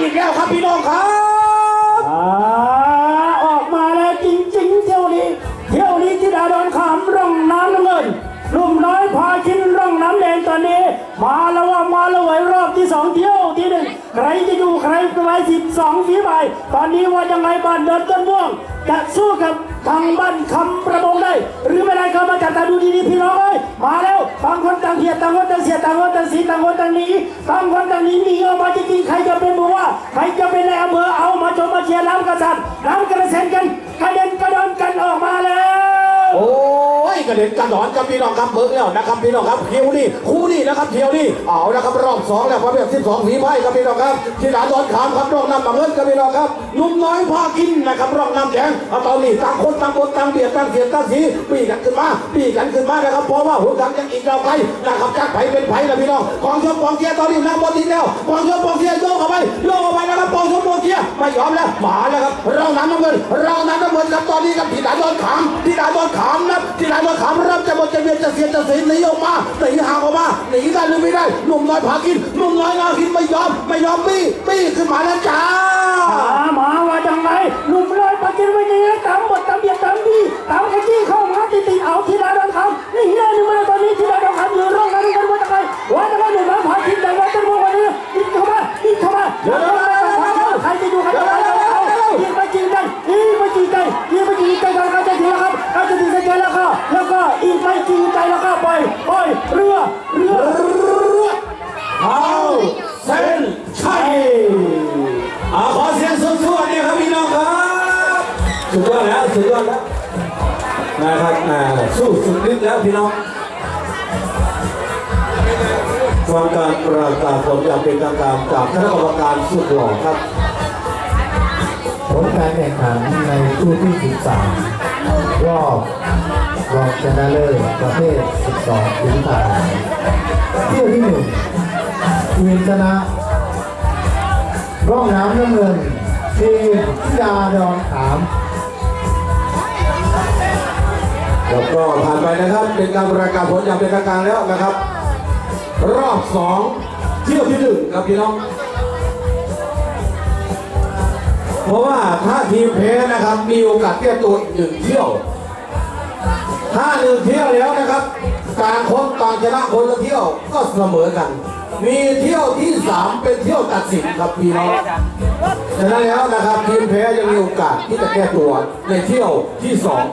อีกแล้วครับพี่น้องครับอ่าออกมาแล้วจริงๆ เที่ยวนี้ เที่ยวนี้ที่ดาดอนขามร่องน้ำน้ำเงินลุ่มน้อยพาชินร่องน้ำแดงตอนนี้ มาแล้วว่ามาแล้วไหวรอบที่สองเที่ยวที่หนึ่ง ใครจะอยู่ใครจะไปสิบสองฝีไปตอนนี้ว่ายังไงบ้านเดินต้นม่วง จะสู้กับทางบ้านคำประมงได้ หรือไม่ได้ก็มาจับตาดูดีๆพี่น้องเอ้ยมาแล้วต่างคนต่างเหียดต่างคนต่างเสียต่างคนต่างสีต่างคนต่างหนีต่างคนต่างหนีหนีออกมาจริงๆใครจะเป็นบัวใครจะเป็นนายอำเภอเอามาชมมาเชียร์น้ำกระสับน้ำกระ กระเด็นกระดอนครับพี่น้องครับเบิกแล้วนะครับพี่น้องครับเที่ยวนี่คู่นี่นะครับเที่ยวนี่เอาละครับรอบสองแล้วประเภทสิบสองฝีพายครับพี่น้องครับที่ดาดอนขามครับรองน้ำบางเงินครับพี่น้องครับนุ่มน้อยพากินนะครับรองน้ำแดงเอาตอนนี้ต่างคนต่างบนต่างเบียดต่างเสียดต่างสีปีกันขึ้นมาปีกันขึ้นมานะครับเพราะว่าหัวทางยังอีกเราไปนะครับจากไผ่เป็นไผ่นะพี่น้องกองชมกองเชียร์ตอนนี้น้ำบอลทิ้งแล้วกองชมกองเชียร์โยกเข้าไปโยกเข้าไปนะครับกองชมกองเชียร์ไม่ยอมแล้วมาแล้วครับเราน้ำน้ำเงินเราน้ำน้ำเงินครับตอนนี้ครับที่ดาดอนขามที่ดาดอนขามนะที่ดาดอนขามรับจะหมดจะเวียนจะเสียจะเสียหนีออกมาหนีห่างออกมาหนีได้หรือไม่ได้หนุ่มน้อยพากินหนุ่มน้อยงากินไม่ยอมไม่ยอมปี้ปี้ขึ้นมาแล้วจ้ามามาว่าจังไงหนุ่มน้อยปากินไว้ยังไงตามบทตามเบียดตามดีตามขยี้เข้ามาติดติดเอาที่ดาดอนคำนี่เฮียหนึ่งมาตอนนี้ที่ดาดอนคำอยู่ร่องน้ำกันว่าจังไงว่าจังไงหนุ่มน้อยพากินแต่ว่าจะมองวันนี้ยิงเข้ามายิงเข้ามาเดี๋ยวใครจะอยู่ใครจะไปเอายิงไปจริงกันยิงไปจริงกันยิงไปจริงกันเราจะถึงแล้วครับเราจะถึงเส้นชัยแล้วก็แล้วก็ยิงไปจริงใจแล้วก็ปล่อยปล่อยเรือเรือ เอาเส้นชัย อาขอเสียงสุดเนี่ยครับพี่น้องครับสุดยอดแล้วสุดยอดแล้วนะครับอ่าสู้สุดฤทธิ์แล้วพี่น้องฟังการประกาศผลอย่างเป็นทางการจากคณะกรรมการสุดหล่อครับผลการแข่งขันในคู่ที่ 13 รอบรองชนะเลิศประเภท 12 ถึงผ่านเที่ยวที่1ทีมชนะ ร่องน้ำน้ำเงิน ทีมธิดาดอนขาม แล้วก็ผ่านไปนะครับเป็นการประกาศผลอย่างเป็นทางการแล้วนะครับ รอบสองเที่ยวที่หนึ่งครับพี่น้อง เพราะว่าถ้าทีมแพ้นะครับมีโอกาสแก้ตัวอีกหนึ่งเที่ยว ถ้าหนึ่งเที่ยวแล้วนะครับ ต่างคนต่างชนะคนละเที่ยวก็เสมอกัน มีเที่ยวที่สามเป็นเที่ยวตัดสินครับพี่น้องฉะนั้นแล้วนะครับทีมแพ้ยังมีโอกาสที่จะแก้ตัวในเที่ยวที่สอง